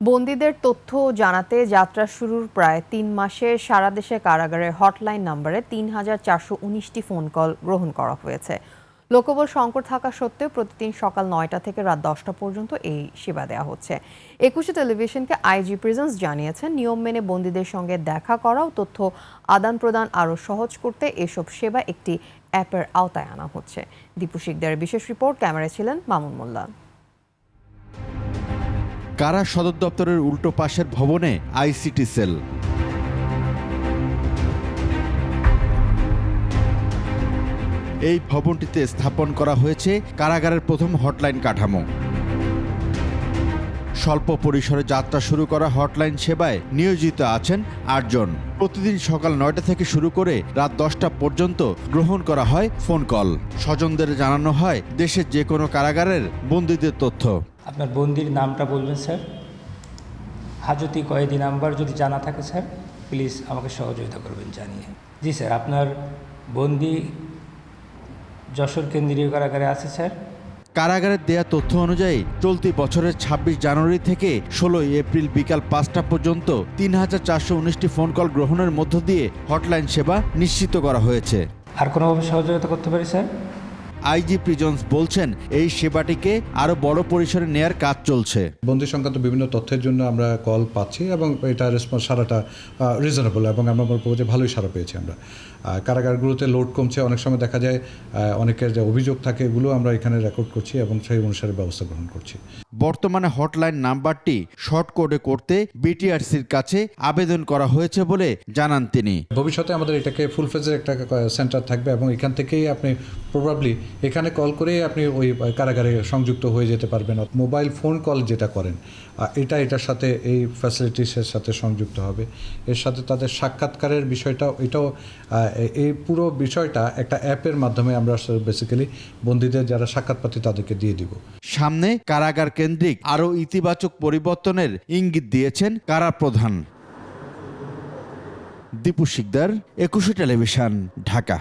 বন্দীদের তথ্য জানাতে যাত্রা শুরুর প্রায় তিন মাসে সারা দেশে কারাগারের হটলাইন নম্বরে তিন হাজার চারশো উনিশটি ফোন কল গ্রহণ করা হয়েছে। লোকবল সংকট থাকা সত্ত্বেও প্রতিদিন সকাল নয়টা থেকে রাত দশটা পর্যন্ত এই সেবা দেওয়া হচ্ছে। একুশে টেলিভিশনকে আইজি প্রেজেন্স জানিয়েছেন, নিয়ম মেনে বন্দীদের সঙ্গে দেখা করা ও তথ্য আদান প্রদান আরও সহজ করতে এসব সেবা একটি অ্যাপের আওতায় আনা হচ্ছে। দীপু শিকদারের বিশেষ রিপোর্ট, ক্যামেরায় ছিলেন মামুন মোল্লা। কারা সদর দপ্তরের উল্টো পাশের ভবনে আইসিটি সেল? এই ভবনটিতে স্থাপন করা হয়েছে কারাগারের প্রথম হটলাইন কাঠামো। স্বল্প পরিসরে যাত্রা শুরু করা হটলাইন সেবায় নিয়োজিত আছেন আটজন। প্রতিদিন সকাল নয়টা থেকে শুরু করে রাত দশটা পর্যন্ত গ্রহণ করা হয় ফোন কল। স্বজনদের জানানো হয় দেশের যে কোনো কারাগারের বন্দীদের তথ্য। আপনার বন্দির নামটা বলবেন স্যার? হাজতি কয়েদি নাম্বার যদি জানা থাকে স্যার প্লিজ আমাকে সহযোগিতা করবেন জানিয়ে। জি স্যার আপনার বন্দি যশোর কেন্দ্রীয় কারাগারে আছে স্যার? কারাগারের দেয়া তথ্য অনুযায়ী চলতি বছরের ২৬ জানুয়ারি থেকে ষোলোই এপ্রিল বিকাল পাঁচটা পর্যন্ত তিন হাজার চারশো উনিশটি ফোন কল গ্রহণের মধ্য দিয়ে হটলাইন সেবা নিশ্চিত করা হয়েছে। আর কোনোভাবে সহযোগিতা করতে পারি স্যার? আইজি প্রিজন্স বলছেন এই সেবাটিকে আরও বড় পরিসরে নেয়ার কাজ চলছে। বন্দি সংক্রান্ত বিভিন্ন তথ্যের জন্য আমরা কল পাচ্ছি এবং এটা রেসপন্স সারাটা রিজনেবল এবং আমরা বলব যে ভালোই সারা পেয়েছি আমরা। কারাগারগুলোতে লোড কমছে অনেক সময় দেখা যায় অনেকের যে অভিযোগ থাকে এগুলো আমরা এখানে রেকর্ড করছি এবং সেই অনুসারে ব্যবস্থা গ্রহণ করছি। বর্তমানে হটলাইন নাম্বারটি শর্ট কোডে করতে বিটিআরসির কাছে আবেদন করা হয়েছে বলে জানান তিনি। ভবিষ্যতে আমাদের এটাকে ফুল ফেজের একটা সেন্টার থাকবে এবং এখান থেকেই আপনি প্রবাবলি এখানে কল করেই আপনি ওই কারাগারে সংযুক্ত হয়ে যেতে পারবেন। মোবাইল ফোন কল যেটা করেন এটা, এটার সাথে এই ফ্যাসিলিটিসের সাথে সংযুক্ত হবে। এর সাথে তাদের সাক্ষাৎকারের বিষয়টা এটাও এই পুরো বিষয়টা একটা অ্যাপের মাধ্যমে আমরা বেসিক্যালি বন্দীদের যারা সাক্ষাৎপাতি তাদেরকে দিয়ে দিব। সামনে কারাগার কেন্দ্রিক আরও ইতিবাচক পরিবর্তনের ইঙ্গিত দিয়েছেন কারা প্রধান দীপু শিকদার, একুশে টেলিভিশন, ঢাকা।